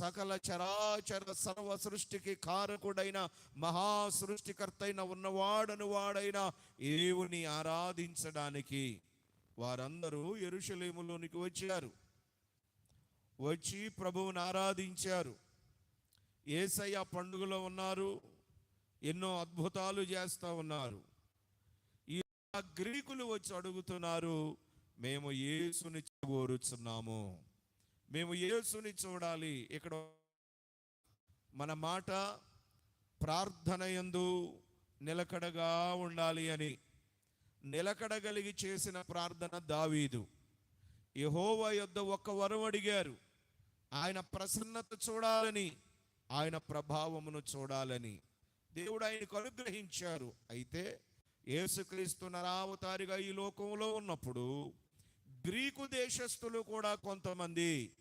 సకల చరాచర సర్వ సృష్టికి కారకుడైన మహా సృష్టికర్తైన ఉన్నవాడను వాడైన ఏవుని ఆరాధించడానికి వారందరూ ఎరుషలేములోనికి వచ్చారు. వచ్చి ప్రభువుని ఆరాధించారు. ఏసయ్య పండుగలో ఉన్నారు. ఎన్నో అద్భుతాలు చేస్తూ ఉన్నారు. ఈ గ్రీకులు వచ్చి అడుగుతున్నారు మేము యేసుని కోరుచున్నాము మేము యేసుని చూడాలి. ఇక్కడ మన మాట ప్రార్థన యందు నిలకడగా ఉండాలి అని. నిలకడగలిగి చేసిన ప్రార్థన దావీదు. యహోవ యొద్ద ఒక్క వరం అడిగారు. ఆయన ప్రసన్నత చూడాలని ఆయన ప్రభావమును చూడాలని. దేవుడు ఆయనకు అనుగ్రహించారు. అయితే యేసుక్రీస్తు నరావతారిగా ఈ లోకంలో ఉన్నప్పుడు గ్రీకు దేశస్థులు కూడా కొంతమంది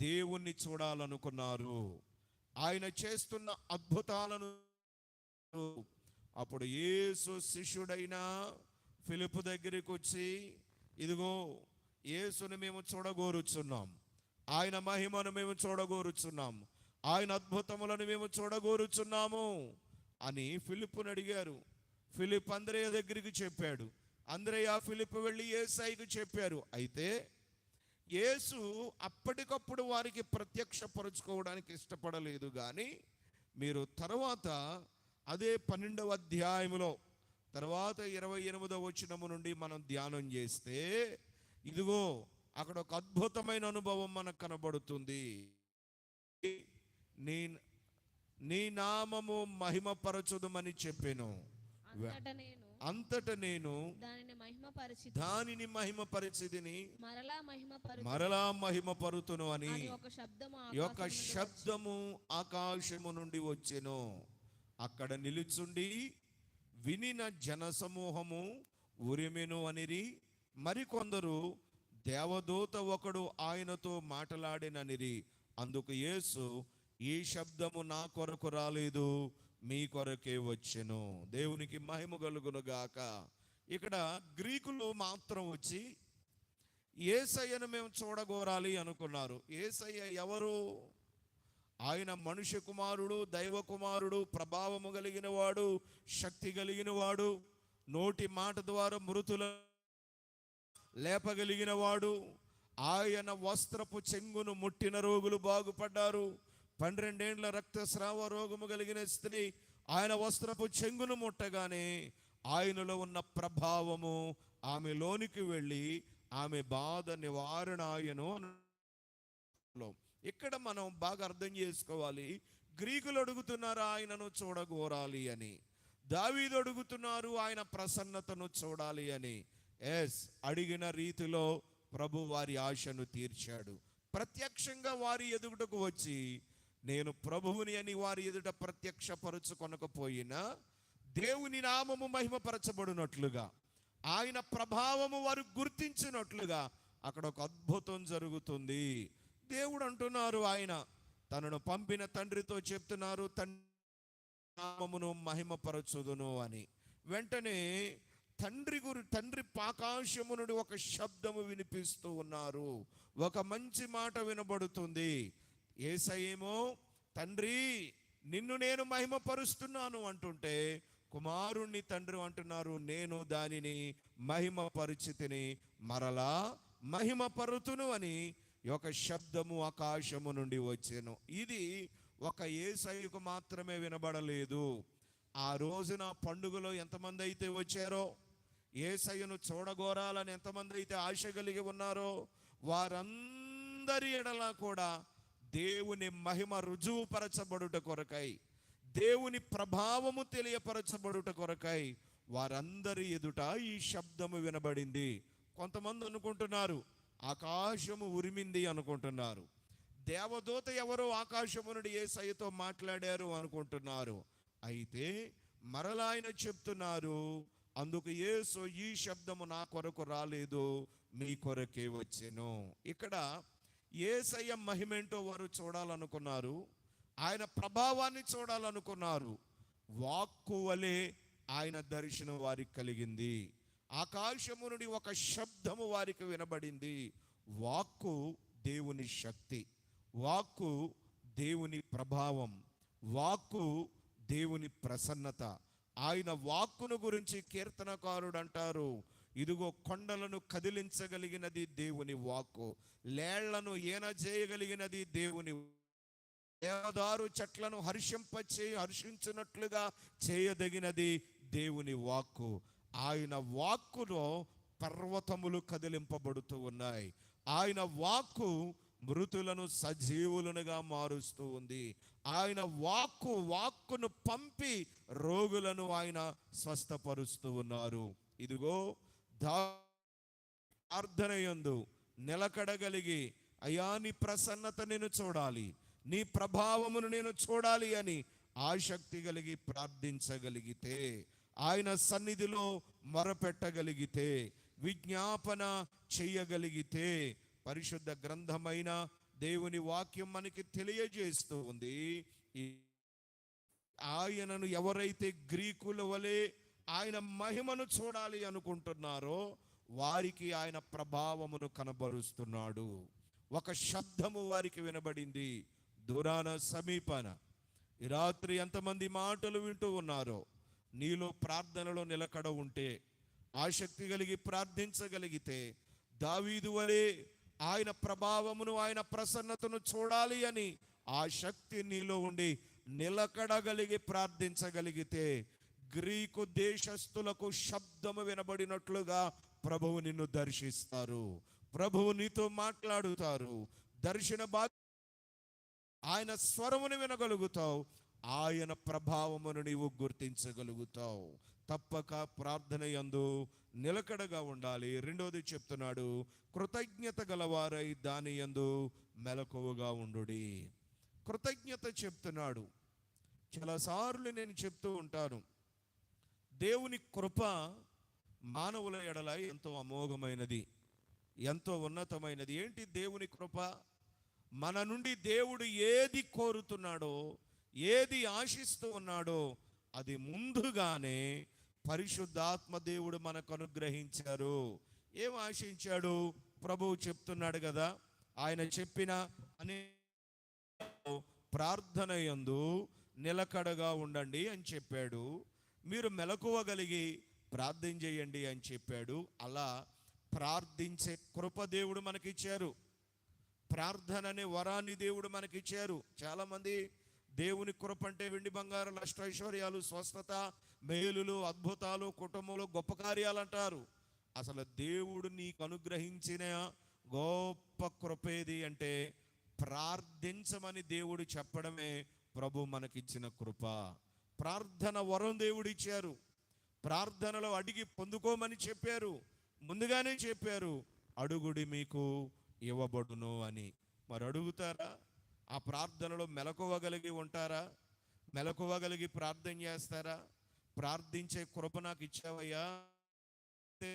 దేవుణ్ణి చూడాలనుకున్నారు. ఆయన చేస్తున్న అద్భుతాలను అప్పుడు యేసు శిష్యుడైన ఫిలిపు దగ్గరికి వచ్చి ఇదిగో యేసుని మేము చూడగోరుచున్నాం. ఆయన మహిమను మేము చూడగోరుచున్నాం. ఆయన అద్భుతములను మేము చూడగోరుచున్నాము. అని ఫిలిప్పుని అడిగారు. ఫిలిప్ అంద్రయ్య దగ్గరికి చెప్పాడు. అంద్రయ్య ఫిలిప్ వెళ్ళి ఏసాయికి చెప్పారు. అయితే యేసు అప్పటికప్పుడు వారికి ప్రత్యక్షపరుచుకోవడానికి ఇష్టపడలేదు కానీ మీరు తర్వాత అదే పన్నెండవ అధ్యాయములో తర్వాత ఇరవై ఎనిమిదవ వచనము నుండి మనం ధ్యానం చేస్తే ఇదిగో అక్కడ ఒక అద్భుతమైన అనుభవం మనకు కనబడుతుంది. నీ నీ నామము మహిమపరచుదమని చెప్పాను. నేను అంతట నేను దానిని మహిమపరిచి దానిని మరలా మహిమపరు మరలా మహిమపరుతును అని అని ఒక శబ్దము యొక్క ఆకాశము నుండి శబ్దము ఆకాశము నుండి వచ్చెను. అక్కడ నిలుచుండి వినిన జనసమూహము ఉరిమెను అనిరి మరికొందరు దేవదూత ఒకడు ఆయనతో మాట్లాడిననిరి. అందుకు యేసు ఈ శబ్దము నా కొరకు రాలేదు. మీ కొరకే వచ్చెను. దేవునికి మహిమ కలుగును గాక. ఇక్కడ గ్రీకులు మాత్రం వచ్చి ఏసయ్యను మేము చూడగోరాలి అనుకున్నారు. ఏసయ్య ఎవరు? ఆయన మనుష్య కుమారుడు దైవ కుమారుడు ప్రభావము కలిగిన వాడు శక్తి కలిగిన వాడు నోటి మాట ద్వారా మృతుల లేపగలిగిన వాడు ఆయన వస్త్రపు చెంగును ముట్టిన రోగులు బాగుపడ్డారు. పన్నెండేండ్ల రక్తస్రావ రోగము కలిగిన స్త్రీ ఆయన వస్త్రపు చెంగును ముట్టగానే ఆయనలో ఉన్న ప్రభావము ఆమె లోనికి వెళ్ళి ఆమె బాధ నివారణ ఆయను ఇక్కడ మనం బాగా అర్థం చేసుకోవాలి. గ్రీకులు అడుగుతున్నారు ఆయనను చూడగోరాలి అని. దావీదు అడుగుతున్నారు ఆయన ప్రసన్నతను చూడాలి అని. ఎస్ అడిగిన రీతిలో ప్రభు వారి ఆశను తీర్చాడు. ప్రత్యక్షంగా వారి ఎదుగుటకు వచ్చి నేను ప్రభువుని అని వారి ఎదుట ప్రత్యక్షపరుచుకొనకపోయినా దేవుని నామము మహిమపరచబడినట్లుగా ఆయన ప్రభావము వారు గుర్తించినట్లుగా అక్కడ ఒక అద్భుతం జరుగుతుంది. దేవుడు అంటున్నారు ఆయన తనను పంపిన తండ్రితో చెప్తున్నారు తండ్రి నామమును మహిమపరచుదును అని. వెంటనే తండ్రి గురి తండ్రి పాకాశము నుండి ఒక శబ్దము వినిపిస్తూ ఉన్నారు. ఒక మంచి మాట వినబడుతుంది. ఏసయేమో తండ్రి నిన్ను నేను మహిమపరుస్తున్నాను అంటుంటే కుమారుణ్ణి తండ్రి అంటున్నారు నేను దానిని మహిమ పరిచితిని మరలా మహిమపరుతును అని ఒక శబ్దము ఆకాశము నుండి వచ్చాను. ఇది ఒక ఏసయ్యకు మాత్రమే వినబడలేదు. ఆ రోజున పండుగలో ఎంతమంది అయితే వచ్చారో ఏసయ్యను చూడగోరాలని ఎంతమంది అయితే ఆశ కలిగి ఉన్నారో వారందరి ఎడలా కూడా దేవుని మహిమ రుజువుపరచబడుట కొరకై దేవుని ప్రభావము తెలియపరచబడుట కొరకై వారందరి ఎదుట ఈ శబ్దము వినబడింది. కొంతమంది అనుకుంటున్నారు ఆకాశము ఉరిమింది అనుకుంటున్నారు. దేవదూత ఎవరో ఆకాశము నుండి ఏసయ్యతో మాట్లాడారు అనుకుంటున్నారు. అయితే మరలా ఆయన చెప్తున్నారు అందుకు యేసు ఈ శబ్దము నా కొరకు రాలేదు మీ కొరకే వచ్చెను. ఇక్కడ ఏసయ్య మహిమేంటో వారు చూడాలనుకున్నారు. ఆయన ప్రభావాన్ని చూడాలనుకున్నారు. వాక్కు వలె ఆయన దర్శనం వారికి కలిగింది. ఆకాశము నుండి ఒక శబ్దము వారికి వినబడింది. వాక్కు దేవుని శక్తి. వాక్కు దేవుని ప్రభావం. వాక్కు దేవుని ప్రసన్నత. ఆయన వాక్కును గురించి కీర్తనకారుడు అంటారు ఇదిగో కొండలను కదిలించగలిగినది దేవుని వాక్కు. లేళ్ళను ఈన చేయగలిగినది దేవుని దేవదారు చెట్లను హర్షింపచే హర్షించినట్లుగా చేయదగినది దేవుని వాక్కు. ఆయన వాక్కులో పర్వతములు కదిలింపబడుతూ ఉన్నాయి. ఆయన వాక్కు మృతులను సజీవులనుగా మారుస్తూ ఉంది. ఆయన వాక్కు వాక్కును పంపి రోగులను ఆయన స్వస్థపరుస్తూ ఉన్నారు. ఇదిగో ప్రార్థనయందు నిలకడగలిగి అయా నీ ప్రసన్నత నేను చూడాలి నీ ప్రభావమును నేను చూడాలి అని ఆసక్తి కలిగి ప్రార్థించగలిగితే ఆయన సన్నిధిలో మొరపెట్టగలిగితే విజ్ఞాపన చేయగలిగితే పరిశుద్ధ గ్రంథమైన దేవుని వాక్యం మనకి తెలియజేస్తూ ఉంది. ఆయనను ఎవరైతే గ్రీకుల వలె ఆయన మహిమను చూడాలి అనుకుంటున్నారో వారికి ఆయన ప్రభావమును కనబరుస్తున్నాడు. ఒక శబ్దము వారికి వినబడింది. దూరాన సమీపన. ఈ రాత్రి ఎంతమంది మాటలు వింటూ ఉన్నారో నీలో ప్రార్థనలో నిలకడ ఉంటే ఆసక్తి కలిగి ప్రార్థించగలిగితే దావీదు వలె ఆయన ప్రభావమును ఆయన ప్రసన్నతను చూడాలి అని ఆ శక్తి నీలో ఉండి నిలకడగలిగి ప్రార్థించగలిగితే గ్రీకు దేశస్థులకు శబ్దము వినబడినట్లుగా ప్రభువు నిన్ను దర్శిస్తారు. ప్రభువు నీతో మాట్లాడుతారు. దర్శన బా ఆయన స్వరమును వినగలుగుతావు. ఆయన ప్రభావమును నీవు గుర్తించగలుగుతావు. తప్పక ప్రార్థన యందు నిలకడగా ఉండాలి. రెండోది చెప్తున్నాడు కృతజ్ఞత గలవారై దాని యందు మెలకువగా ఉండు కృతజ్ఞత చెప్తున్నాడు. చాలాసార్లు నేను చెప్తూ ఉంటాను. దేవుని కృప మానవుల ఎడల ఎంతో అమోఘమైనది ఎంతో ఉన్నతమైనది. ఏంటి దేవుని కృప? మన నుండి దేవుడు ఏది కోరుతున్నాడో ఏది ఆశిస్తూ ఉన్నాడో అది ముందుగానే పరిశుద్ధాత్మ దేవుడు మనకు అనుగ్రహించారు. ఏం ఆశించాడు? ప్రభువు చెప్తున్నాడు కదా ఆయన చెప్పిన అనే ప్రార్థన యందు నిలకడగా ఉండండి అని చెప్పాడు. మీరు మెలకువగలిగి ప్రార్థన చేయండి అని చెప్పాడు. అలా ప్రార్థించే కృప దేవుడు మనకిచ్చారు. ప్రార్థన అనే వరాన్ని దేవుడు మనకిచ్చారు. చాలామంది దేవుని కృప అంటే వెండి బంగారు అష్ట ఐశ్వర్యాలు స్వస్థత మేలులు అద్భుతాలు కుటుంబంలో గొప్ప కార్యాలు అంటారు. అసలు దేవుడు నీకు అనుగ్రహించిన గొప్ప కృపేది అంటే ప్రార్థించమని దేవుడు చెప్పడమే ప్రభు మనకిచ్చిన కృప. ప్రార్థన వరం దేవుడు ఇచ్చారు ప్రార్థనలో అడిగి పొందుకోమని చెప్పారు. ముందుగానే చెప్పారు అడుగుడి మీకు ఇవ్వబడును అని. మరి అడుగుతారా? ఆ ప్రార్థనలో మెలకువగలిగి ఉంటారా? మెలకువగలిగి ప్రార్థన చేస్తారా? ప్రార్థించే కృప నాకు ఇచ్చావయ్యా.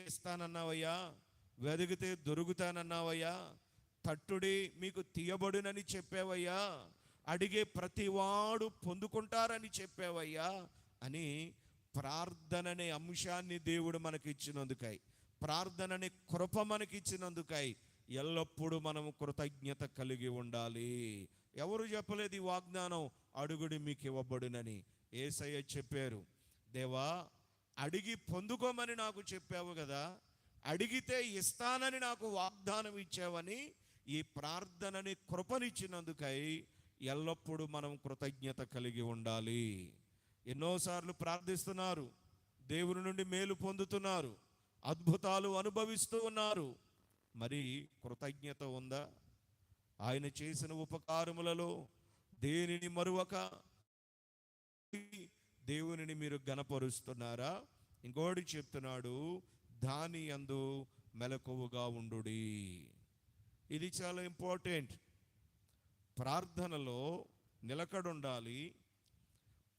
ఇస్తానన్నావయ్యా వెదిగితే దొరుకుతానన్నావయ్యా. తట్టుడి మీకు తీయబడునని చెప్పావయ్యా. అడిగే ప్రతివాడు పొందుకుంటారని చెప్పావయ్యా అని ప్రార్థన అనే అంశాన్ని దేవుడు మనకి ఇచ్చినందుకై ప్రార్థన అనే కృప మనకి ఇచ్చినందుకై ఎల్లప్పుడూ మనం కృతజ్ఞత కలిగి ఉండాలి. ఎవరు చెప్పలేదు ఈ వాగ్దానం? అడుగుడి మీకు ఇవ్వబడునని ఏసయ్య చెప్పారు. దేవా అడిగి పొందుకోమని నాకు చెప్పావు కదా అడిగితే ఇస్తానని నాకు వాగ్దానం ఇచ్చావని ఈ ప్రార్థనని కృపనిచ్చినందుకై ఎల్లప్పుడూ మనం కృతజ్ఞత కలిగి ఉండాలి. ఎన్నోసార్లు ప్రార్థిస్తున్నారు. దేవుని నుండి మేలు పొందుతున్నారు. అద్భుతాలు అనుభవిస్తూ ఉన్నారు. మరి కృతజ్ఞత ఉందా? ఆయన చేసిన ఉపకారములలో దేనిని మరువక? దేవునిని మీరు గనపరుస్తున్నారా ఇంకోటి చెప్తున్నాడు దాని అందు మెలకువగా ఉండు ఇది చాలా ఇంపార్టెంట్. ప్రార్థనలో నిలకడుండాలి.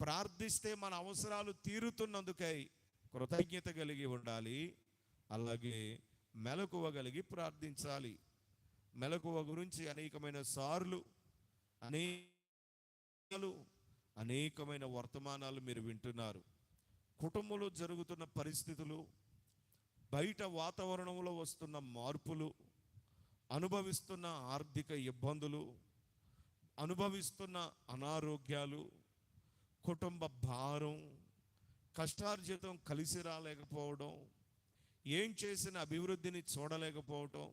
ప్రార్థిస్తే మన అవసరాలు తీరుతున్నందుకై కృతజ్ఞత కలిగి ఉండాలి. అలాగే మెలకువ కలిగి ప్రార్థించాలి. మెలకువ గురించి అనేకమైన సార్లు అనేకలు అనేకమైన వర్తమానాలు మీరు వింటున్నారు. కుటుంబంలో జరుగుతున్న పరిస్థితులు బయట వాతావరణంలో వస్తున్న మార్పులు అనుభవిస్తున్న ఆర్థిక ఇబ్బందులు అనుభవిస్తున్న అనారోగ్యాలు కుటుంబ భారం కష్టార్జితం కలిసి రాలేకపోవడం ఏం చేసిన అభివృద్ధిని చూడలేకపోవడం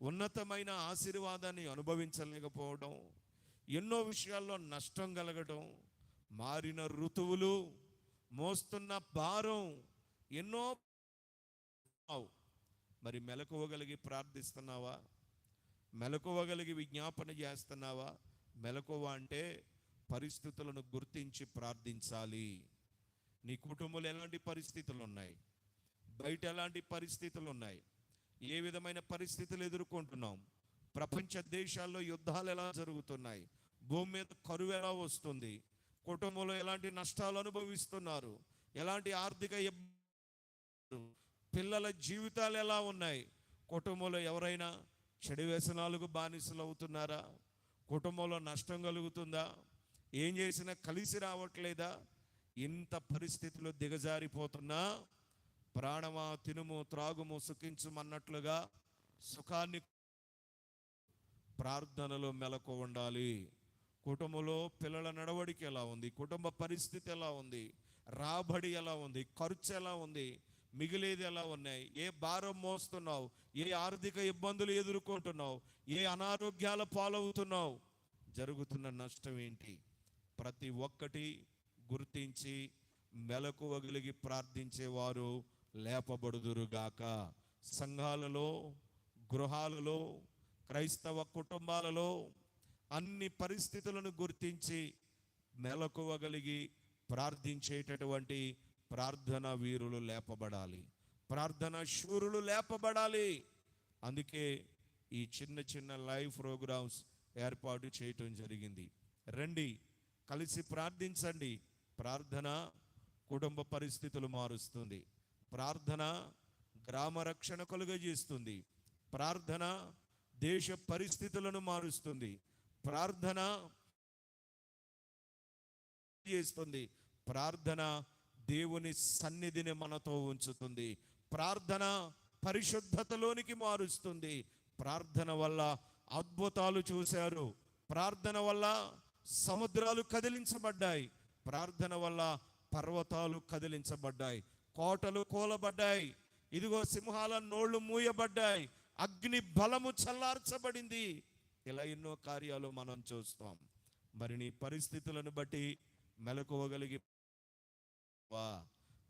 ఉన్నతమైన ఆశీర్వాదాన్ని అనుభవించలేకపోవడం ఎన్నో విషయాల్లో నష్టం కలగడం మారిన ఋతువులు మోస్తున్న భారం ఎన్నో మరి మెలకువగలిగి ప్రార్థిస్తున్నావా? మెలకువగలిగి విజ్ఞాపన చేస్తున్నావా? మెలకువ అంటే పరిస్థితులను గుర్తించి ప్రార్థించాలి. నీ కుటుంబంలో ఎలాంటి పరిస్థితులు ఉన్నాయి? బయట ఎలాంటి పరిస్థితులు ఉన్నాయి? ఏ విధమైన పరిస్థితులు ఎదుర్కొంటున్నాం? ప్రపంచ దేశాల్లో యుద్ధాలు ఎలా జరుగుతున్నాయి? భూమి మీద కరువు ఎలా వస్తుంది? కుటుంబంలో ఎలాంటి నష్టాలు అనుభవిస్తున్నారు? ఎలాంటి ఆర్థిక ఇబ్బందులు? పిల్లల జీవితాలు ఎలా ఉన్నాయి? కుటుంబంలో ఎవరైనా చెడు వ్యసనాలకు బానిసలు అవుతున్నారా? కుటుంబంలో నష్టం కలుగుతుందా? ఏం చేసినా కలిసి రావట్లేదా? ఇంత పరిస్థితిలో దిగజారిపోతున్నా ప్రాణమా తినుము త్రాగుము సుఖించుమన్నట్లుగా సుఖాన్ని ప్రార్థనలో మెలకు ఉండాలి. కుటుంబంలో పిల్లల నడవడికి ఎలా ఉంది? కుటుంబ పరిస్థితి ఎలా ఉంది? రాబడి ఎలా ఉంది? ఖర్చు ఎలా ఉంది? మిగిలేది ఎలా ఉన్నాయి? ఏ భారం మోస్తున్నావు? ఏ ఆర్థిక ఇబ్బందులు ఎదుర్కొంటున్నావు? ఏ అనారోగ్యాల పాలవుతున్నావు? జరుగుతున్న నష్టం ఏంటి? ప్రతి ఒక్కటి గుర్తించి మెలకువగిలిగి ప్రార్థించేవారు లేపబడుదురుగాక సంఘాలలో గృహాలలో క్రైస్తవ కుటుంబాలలో అన్ని పరిస్థితులను గుర్తించి మెలకువగలిగి ప్రార్థించేటటువంటి ప్రార్థన వీరులు లేపబడాలి. ప్రార్థన శూరులు లేపబడాలి. అందుకే ఈ చిన్న చిన్న లైవ్ ప్రోగ్రామ్స్ ఏర్పాటు చేయటం జరిగింది. రండి కలిసి ప్రార్థించండి. ప్రార్థన కుటుంబ పరిస్థితులు మారుస్తుంది. ప్రార్థన గ్రామ రక్షణ కలుగజేస్తుంది. ప్రార్థన దేశ పరిస్థితులను మారుస్తుంది. ప్రార్థన చేస్తుంది. ప్రార్థన దేవుని సన్నిధిని మనతో ఉంచుతుంది. ప్రార్థన పరిశుద్ధతలోనికి మారుస్తుంది. ప్రార్థన వల్ల అద్భుతాలు చూశారు. ప్రార్థన వల్ల సముద్రాలు కదిలించబడ్డాయి. ప్రార్థన వల్ల పర్వతాలు కదిలించబడ్డాయి. కోటలు కూలబడ్డాయి. ఇదిగో సింహాల నోళ్ళు మూయబడ్డాయి. అగ్ని బలము చల్లార్చబడింది. ఇలా ఎన్నో కార్యాలు మనం చూస్తాం. మరి నీ పరిస్థితులను బట్టి మెలకువగలిగి వా.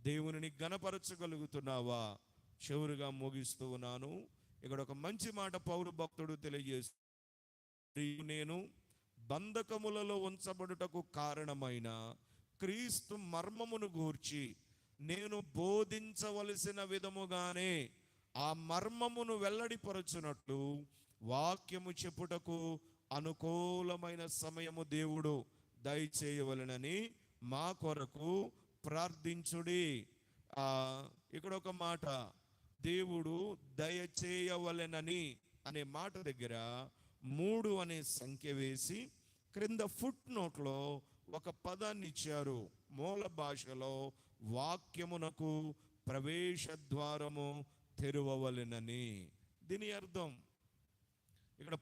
దేవుని గణపరచగలుగుతున్నావా చివరిగా ముగిస్తూ ఉన్నాను. ఇక్కడ ఒక మంచి మాట పౌరు భక్తుడు తెలియజేస్తూ నేను బంధకములలో ఉంచబడుటకు కారణమైన క్రీస్తు మర్మమును గూర్చి నేను బోధించవలసిన విధముగానే ఆ మర్మమును వెల్లడిపరచునట్లు వాక్యము చెప్పుటకు అనుకూలమైన సమయము దేవుడు దయచేయవలనని మా కొరకు ప్రార్థించుడి. ఆ ఇక్కడ ఒక మాట. దేవుడు దయచేయవలెనని అనే మాట దగ్గర మూడు అనే సంఖ్య వేసి క్రింద ఫుట్ నోట్లో ఒక పదాన్ని ఇచ్చారు. మూల భాషలో వాక్యమునకు ప్రవేశ ద్వారము తెరవవలెనని. దీని అర్థం ఇక్కడ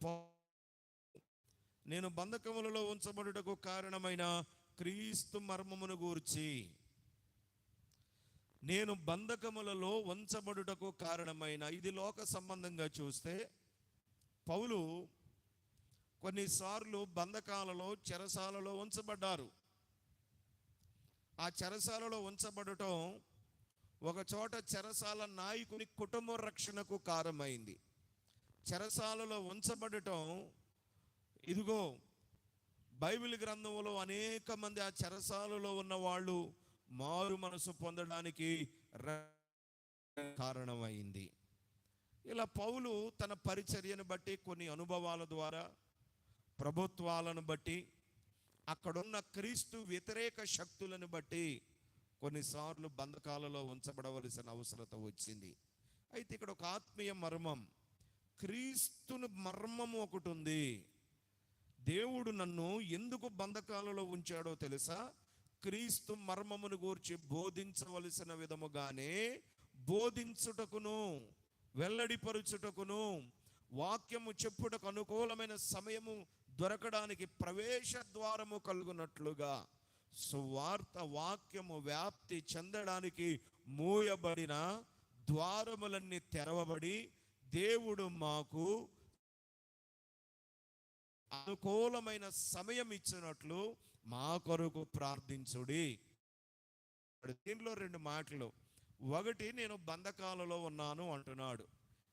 నేను బంధకములలో ఉంచబడుటకు కారణమైన క్రీస్తు మర్మమును గూర్చి నేను బంధకములలో వంచబడుటకు కారణమైన ఇది లోక సంబంధంగా చూస్తే పౌలు కొన్నిసార్లు బంధకాలలో చెరసాలలో ఉంచబడ్డారు. ఆ చెరసాలలో ఉంచబడటం ఒక చోట చెరసాల నాయకుని కుటుంబ రక్షణకు కారణమైంది. చెరసాలలో ఉంచబడటం ఇదిగో బైబిల్ గ్రంథంలో అనేక మంది ఆ చెరసాలలో ఉన్న వాళ్ళు మారు మనసు పొందడానికి ర- కారణమైంది. ఇలా పౌలు తన పరిచర్యను బట్టి కొన్ని అనుభవాల ద్వారా ప్రభుత్వాలను బట్టి అక్కడున్న క్రీస్తు వ్యతిరేక శక్తులను బట్టి కొన్నిసార్లు బంధకాలలో ఉంచబడవలసిన అవసరత వచ్చింది. అయితే ఇక్కడ ఒక ఆత్మీయ మర్మం. క్రీస్తును మర్మము ఒకటి ఉంది. దేవుడు నన్ను ఎందుకు బంధకాలలో ఉంచాడో తెలుసా? క్రీస్తు మర్మమును గూర్చి బోధించవలసిన విధముగానే బోధించుటకును వెల్లడిపరుచుటకును వాక్యము చెప్పుటకు అనుకూలమైన సమయము దొరకడానికి ప్రవేశ ద్వారము కలుగునట్లుగా సువార్త వాక్యము వ్యాప్తి చెందడానికి మూయబడిన ద్వారములన్నీ తెరవబడి దేవుడు మాకు అనుకూలమైన సమయం ఇచ్చినట్లు మా కొరకు ప్రార్థించుడి. దీంట్లో రెండు మాటలు. ఒకటి నేను బంధకాలలో ఉన్నాను అంటున్నాడు.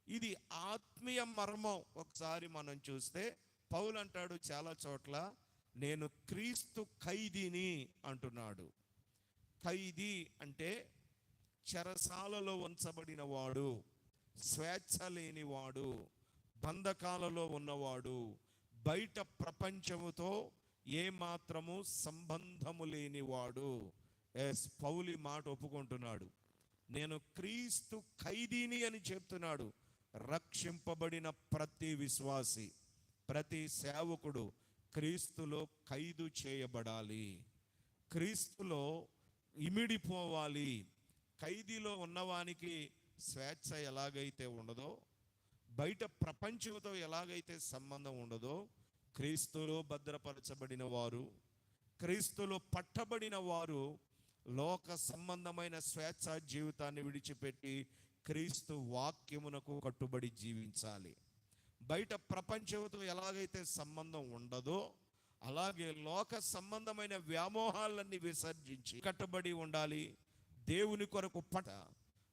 ఇది ఆత్మీయ మర్మం. ఒకసారి మనం చూస్తే పౌలు అంటాడు చాలా చోట్ల నేను క్రీస్తు ఖైదీని అంటున్నాడు. ఖైదీ అంటే చెరసాలలో ఉంచబడిన వాడు స్వేచ్ఛ లేనివాడు బంధకాలలో ఉన్నవాడు బయట ప్రపంచముతో ఏమాత్రము సంబంధము లేనివాడు. ఎస్ పౌలి మాట ఒప్పుకుంటున్నాడు. నేను క్రీస్తు ఖైదీని అని చెప్తున్నాడు. రక్షింపబడిన ప్రతి విశ్వాసి ప్రతి సేవకుడు క్రీస్తులో ఖైదు చేయబడాలి. క్రీస్తులో ఇమిడిపోవాలి. ఖైదీలో ఉన్నవానికి స్వేచ్ఛ ఎలాగైతే ఉండదో బయట ప్రపంచంతో ఎలాగైతే సంబంధం ఉండదో క్రీస్తులో భద్రపరచబడిన వారు క్రీస్తులో పట్టబడిన వారు లోక సంబంధమైన స్వేచ్ఛ జీవితాన్ని విడిచిపెట్టి క్రీస్తు వాక్యమునకు కట్టుబడి జీవించాలి. బయట ప్రపంచంతో ఎలాగైతే సంబంధం ఉండదో అలాగే లోక సంబంధమైన వ్యామోహాలన్నీ విసర్జించి కట్టుబడి ఉండాలి. దేవుని కొరకు పట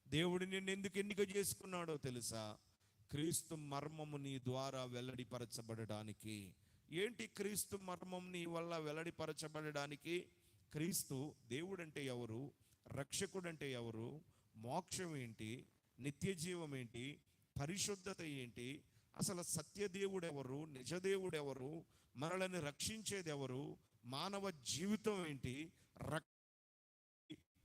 దేవుడు నిన్ను ఎందుకు ఎన్నిక చేసుకున్నాడో తెలుసా? క్రీస్తు మర్మము నీ ద్వారా వెల్లడిపరచబడడానికి ఏంటి క్రీస్తు మర్మం నీ వల్ల వెల్లడిపరచబడడానికి? క్రీస్తు దేవుడంటే ఎవరు? రక్షకుడంటే ఎవరు? మోక్షం ఏంటి? నిత్య జీవం ఏంటి? పరిశుద్ధత ఏంటి? అసలు సత్యదేవుడెవరు నిజదేవుడెవరు నిజదేవుడు ఎవరు? మనల్ని మానవ జీవితం ఏంటి? రక్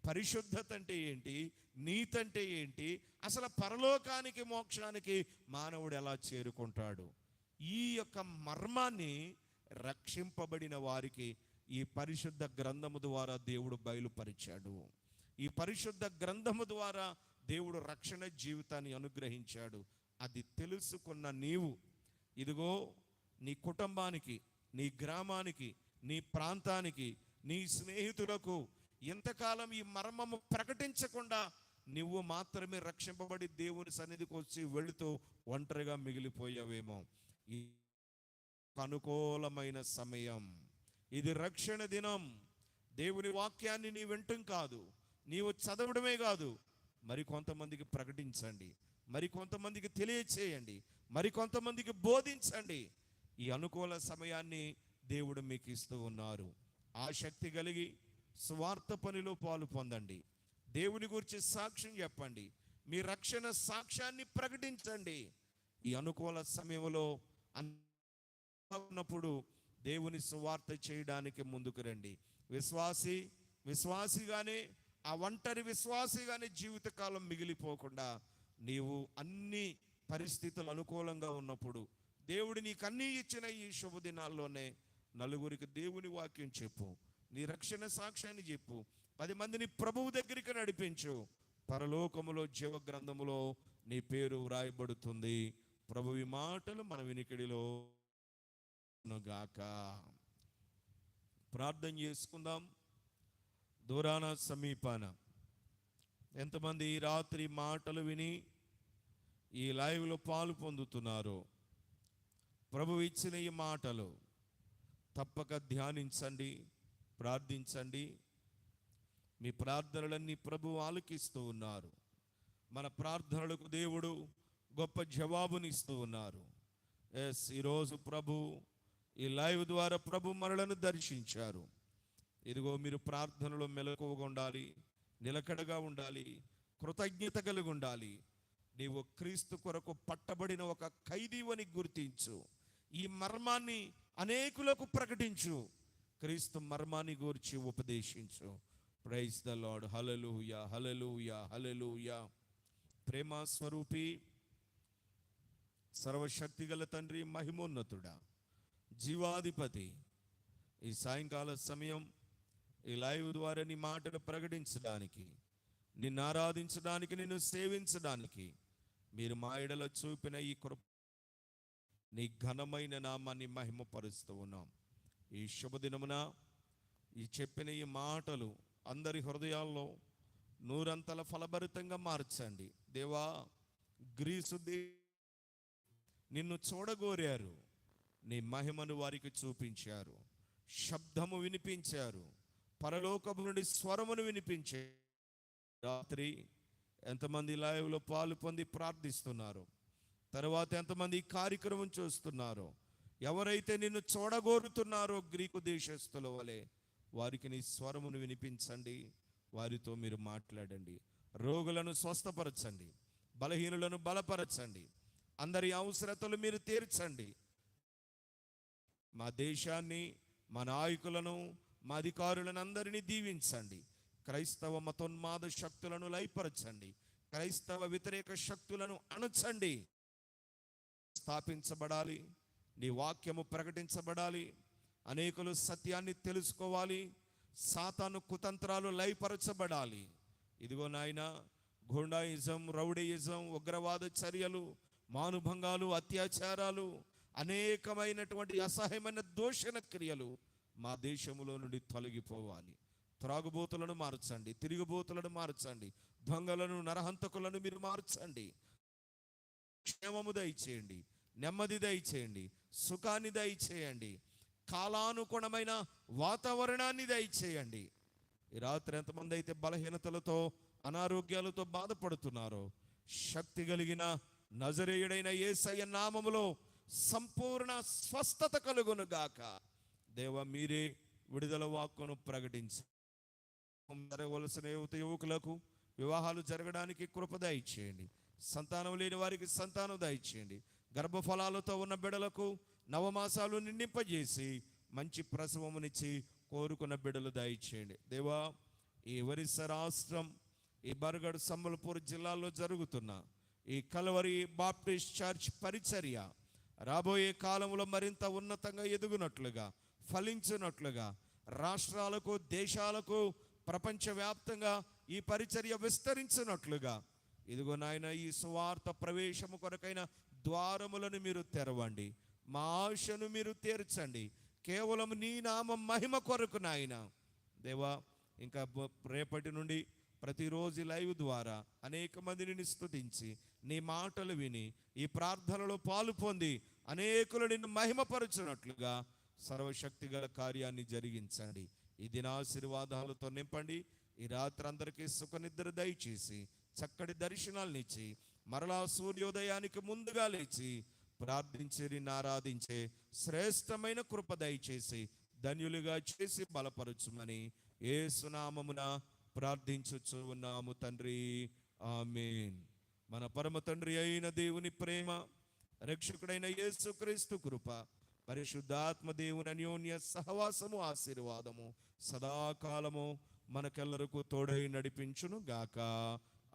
పరిశుద్ధత అంటే ఏంటి? నీతంటే ఏంటి? అసలు పరలోకానికి మోక్షానికి మానవుడు ఎలా చేరుకుంటాడు? ఈ యొక్క మర్మాన్ని రక్షింపబడిన వారికి ఈ పరిశుద్ధ గ్రంథము ద్వారా దేవుడు బయలుపరిచాడు. ఈ పరిశుద్ధ గ్రంథము ద్వారా దేవుడు రక్షణ జీవితాన్ని అనుగ్రహించాడు. అది తెలుసుకున్న నీవు ఇదిగో నీ కుటుంబానికి నీ గ్రామానికి నీ ప్రాంతానికి నీ స్నేహితులకు ఎంతకాలం ఈ మర్మము ప్రకటించకుండా నువ్వు మాత్రమే రక్షింపబడి దేవుని సన్నిధికి వచ్చి వెళుతూ ఒంటరిగా మిగిలిపోయావేమో. అనుకూలమైన సమయం. ఇది రక్షణ దినం. దేవుని వాక్యాన్ని నీ వింటం కాదు. నీవు చదవడమే కాదు. మరి కొంతమందికి ప్రకటించండి. మరి కొంతమందికి తెలియచేయండి. మరి కొంతమందికి బోధించండి. ఈ అనుకూల సమయాన్ని దేవుడు మీకు ఇస్తూ ఉన్నారు. ఆసక్తి కలిగి స్వార్థ పనిలో పాలు పొందండి. దేవుని గురించి సాక్ష్యం చెప్పండి. మీ రక్షణ సాక్ష్యాన్ని ప్రకటించండి. ఈ అనుకూల సమయంలో అన్నప్పుడు ఉన్నప్పుడు దేవుని సువార్త చేయడానికి ముందుకు రండి. విశ్వాసి విశ్వాసిగానే ఆ ఒంటరి విశ్వాసిగానే జీవితకాలం మిగిలిపోకుండా నీవు అన్ని పరిస్థితులు అనుకూలంగా ఉన్నప్పుడు దేవుడు నీకు అన్నీ ఇచ్చిన ఈ శుభదినాల్లోనే నలుగురికి దేవుని వాక్యం చెప్పు. నీ రక్షణ సాక్ష్యాన్ని చెప్పు. పది మందిని ప్రభువు దగ్గరికి నడిపించు. పరలోకములో జీవ గ్రంథములో నీ పేరు వ్రాయబడుతుంది. ప్రభు ఈ మాటలు మన వినికిడిలో గాక. ప్రార్థన చేసుకుందాం. దూరాన సమీపాన. ఎంతమంది ఈ రాత్రి మాటలు విని ఈ లైవ్లో పాలు పొందుతున్నారు. ప్రభు ఇచ్చిన ఈ మాటలు తప్పక ధ్యానించండి ప్రార్థించండి. మీ ప్రార్థనలన్నీ ప్రభు ఆలకిస్తూ ఉన్నారు. మన ప్రార్థనలకు దేవుడు గొప్ప జవాబునిస్తూ ఉన్నారు. ఎస్ ఈరోజు ప్రభు ఈ లైవ్ ద్వారా ప్రభు మనలను దర్శించారు. ఇదిగో మీరు ప్రార్థనలో మెలకువగా ఉండాలి నిలకడగా ఉండాలి కృతజ్ఞత కలిగి ఉండాలి. నీవు క్రీస్తు కొరకు పట్టబడిన ఒక ఖైదీవని గుర్తించు. ఈ మర్మాన్ని అనేకులకు ప్రకటించు. క్రీస్తు మర్మాన్ని గురించి ఉపదేశించు. Praise the Lord hallelujah hallelujah hallelujah ప్రేమ స్వరూపి సర్వశక్తి గల తండ్రి మహిమోన్నతుడా జీవాధిపతి. ఈ సాయంకాల సమయం ఈ లైవ్ ద్వారా నీ మాటను ప్రకటించడానికి నిన్ను ఆరాధించడానికి నిన్ను సేవించడానికి మీరు మా ఎడలో చూపిన ఈ కృప నీ ఘనమైన నామాన్ని మహిమపరుస్తూ ఉన్నాం. ఈ శుభదినమున ఈ చెప్పిన ఈ మాటలు అందరి హృదయాల్లో నూరంతల ఫలభరితంగా మార్చండి. దేవా గ్రీసు దే నిన్ను చూడగోరారు. నీ మహిమను వారికి చూపించారు. శబ్దము వినిపించారు. పరలోకము నుండి స్వరమును వినిపించే రాత్రి ఎంతమంది లైవ్లో పాలు పొంది ప్రార్థిస్తున్నారు? తర్వాత ఎంతమంది ఈ కార్యక్రమం చూస్తున్నారో? ఎవరైతే నిన్ను చూడగోరుతున్నారో గ్రీకు దేశస్తుల వలె వారికి నీ స్వరమును వినిపించండి. వారితో మీరు మాట్లాడండి. రోగులను స్వస్థపరచండి. బలహీనులను బలపరచండి. అందరి అవసరతలు మీరు తీర్చండి. మా దేశాన్ని మా నాయకులను మా అధికారులను అందరినీ దీవించండి. క్రైస్తవ మతోన్మాద శక్తులను లయపరచండి. క్రైస్తవ వ్యతిరేక శక్తులను అణచండి. స్థాపించబడాలి. నీ వాక్యము ప్రకటించబడాలి. అనేకులు సత్యాన్ని తెలుసుకోవాలి. సాతాను కుతంత్రాలు లయపరచబడాలి. ఇదిగో నాయన గుండాయిజం రౌడీయిజం ఉగ్రవాద చర్యలు మానుభంగాలు అత్యాచారాలు అనేకమైనటువంటి అసహ్యమైన దోషణ క్రియలు మా దేశంలో నుండి తొలగిపోవాలి. త్రాగుబోతులను మార్చండి తిరిగిబోతులను మార్చండి దొంగలను నరహంతకులను మీరు మార్చండి. క్షేమము దయచేయండి నెమ్మది దయచేయండి సుఖాన్ని దయచేయండి కాలానుగుణమైన వాతావరణాన్ని దయచేయండి. ఈ రాత్రి ఎంతమంది అయితే బలహీనతలతో అనారోగ్యాలతో బాధపడుతున్నారో శక్తి కలిగిన నజరేయుడైన ఏసయ్య నామములో సంపూర్ణ స్వస్థత కలుగును గాక. దేవ మీరే విడుదల వాక్కును ప్రకటించి. జరగవలసిన యువత యువకులకు వివాహాలు జరగడానికి కృప దయచేయండి. సంతానం లేని వారికి సంతానం దయచేయండి. గర్భఫలాలతో ఉన్న బిడలకు నవమాసాలు నిండింపజేసి మంచి ప్రసవమునిచ్చి కోరుకున్న బిడలు దయచేయండి. దేవా ఈ ఒరిస్సా రాష్ట్రం ఈ బర్గడ్ సంబల్పూర్ జిల్లాలో జరుగుతున్న ఈ కలవరి బాప్టిస్ట్ చర్చ్ పరిచర్య రాబోయే కాలంలో మరింత ఉన్నతంగా ఎదుగునట్లుగా ఫలించినట్లుగా రాష్ట్రాలకు దేశాలకు ప్రపంచవ్యాప్తంగా ఈ పరిచర్య విస్తరించినట్లుగా. ఇదిగో నాయన ఈ స్వార్థ ప్రవేశము కొరకైన ద్వారములను మీరు తెరవండి. మా ఆశను మీరు తీర్చండి. కేవలం నీ నామం మహిమ కొరకు నాయన. దేవా ఇంకా రేపటి నుండి ప్రతిరోజు లైవ్ ద్వారా అనేక మందిని స్థుతించి నీ మాటలు విని ఈ ప్రార్థనలో పాలు పొంది అనేకులు నిన్ను మహిమపరచినట్లుగా సర్వశక్తి గల కార్యాన్ని జరిగించండి. ఈ దినాశీర్వాదాలతో నింపండి. ఈ రాత్రి అందరికీ సుఖనిద్ర దయచేసి చక్కటి దర్శనాలనిచ్చి మరలా సూర్యోదయానికి ముందుగా లేచి ప్రార్థించి నిన్ను ఆరాధించే శ్రేష్టమైన కృప దయచేసి ధన్యులుగా చేసి బలపరచుమని ఏ సునామమున ప్రార్థించుచు ఉన్నాము తండ్రి. ఆమేన్. మన పరమ తండ్రి అయిన దేవుని ప్రేమ రక్షకుడైన యేసుక్రీస్తు కృప పరిశుద్ధాత్మ దేవుని అన్యోన్య సహవాసము ఆశీర్వాదము సదాకాలము మనకెల్లరకు తోడై నడిపించును గాక.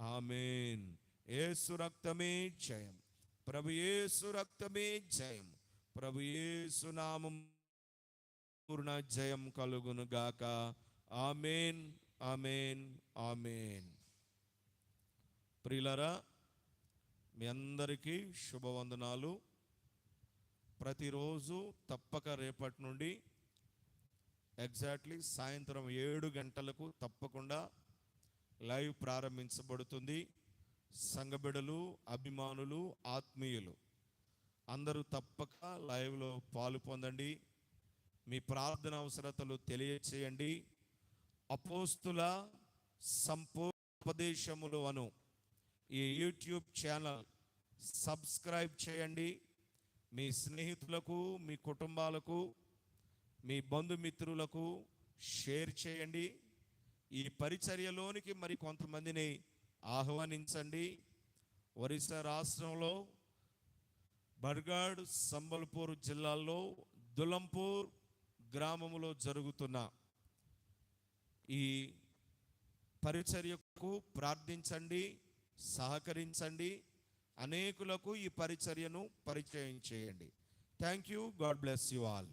ఆమేన్. ఏసు రక్తమే జయం. ప్రభు ఏసు రక్తమే జయం. ప్రభు ఏసు నామం పూర్ణ జయం కలుగును గాక. ఆమెన్. Amen amen. ప్రియులరా మీ అందరికీ శుభవందనాలు. ప్రతిరోజు తప్పక రేపటి నుండి ఎగ్జాక్ట్లీ సాయంత్రం ఏడు గంటలకు తప్పకుండా లైవ్ ప్రారంభించబడుతుంది. సంఘబిడలు అభిమానులు ఆత్మీయులు అందరూ తప్పక లైవ్లో పాలు పొందండి. మీ ప్రార్థన అవసరతలు తెలియచేయండి. అపోస్తుల సంపూర్ణోపదేశములు అను. ఈ యూట్యూబ్ ఛానల్ సబ్స్క్రైబ్ చేయండి. మీ స్నేహితులకు మీ కుటుంబాలకు మీ బంధుమిత్రులకు షేర్ చేయండి. ఈ పరిచర్యలోనికి మరి కొంతమందిని ఆహ్వానించండి. ఒరిస్సా రాష్ట్రంలో బర్గాడ్ సంబల్పూర్ జిల్లాల్లో దులంపూర్ గ్రామములో జరుగుతున్న ఈ పరిచర్యకు ప్రార్థించండి సహకరించండి అనేకులకు ఈ పరిచర్యను పరిచయం చేయండి. Thank you God bless you all